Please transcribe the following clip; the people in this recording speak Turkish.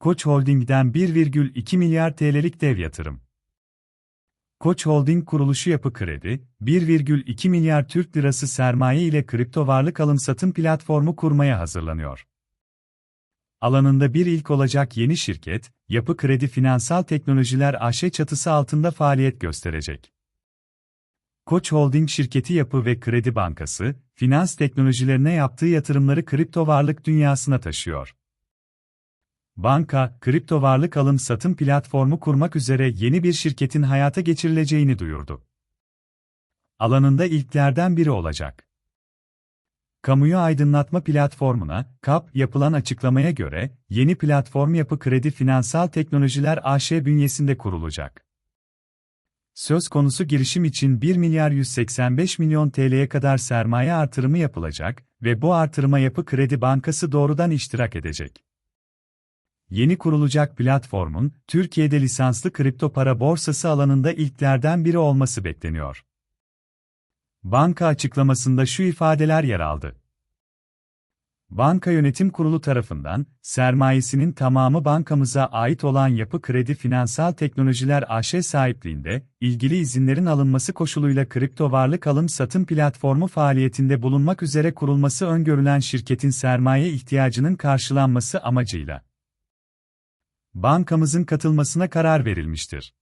Koç Holding'den 1,2 milyar TL'lik dev yatırım. Koç Holding kuruluşu Yapı Kredi, 1,2 milyar Türk lirası sermaye ile kripto varlık alım-satım platformu kurmaya hazırlanıyor. Alanında bir ilk olacak yeni şirket, Yapı Kredi Finansal Teknolojiler AŞ çatısı altında faaliyet gösterecek. Koç Holding şirketi Yapı ve Kredi Bankası, finans teknolojilerine yaptığı yatırımları kripto varlık dünyasına taşıyor. Banka, kripto varlık alım-satım platformu kurmak üzere yeni bir şirketin hayata geçirileceğini duyurdu. Alanında ilklerden biri olacak. Kamuyu aydınlatma platformuna, KAP, yapılan açıklamaya göre, yeni platform Yapı Kredi Finansal Teknolojiler AŞ bünyesinde kurulacak. Söz konusu girişim için 1 milyar 185 milyon TL'ye kadar sermaye artırımı yapılacak ve bu artırıma Yapı Kredi Bankası doğrudan iştirak edecek. Yeni kurulacak platformun, Türkiye'de lisanslı kripto para borsası alanında ilklerden biri olması bekleniyor. Banka açıklamasında şu ifadeler yer aldı. Banka Yönetim Kurulu tarafından, sermayesinin tamamı bankamıza ait olan Yapı Kredi Finansal Teknolojiler AŞ sahipliğinde, ilgili izinlerin alınması koşuluyla kripto varlık alım-satım platformu faaliyetinde bulunmak üzere kurulması öngörülen şirketin sermaye ihtiyacının karşılanması amacıyla bankamızın katılmasına karar verilmiştir.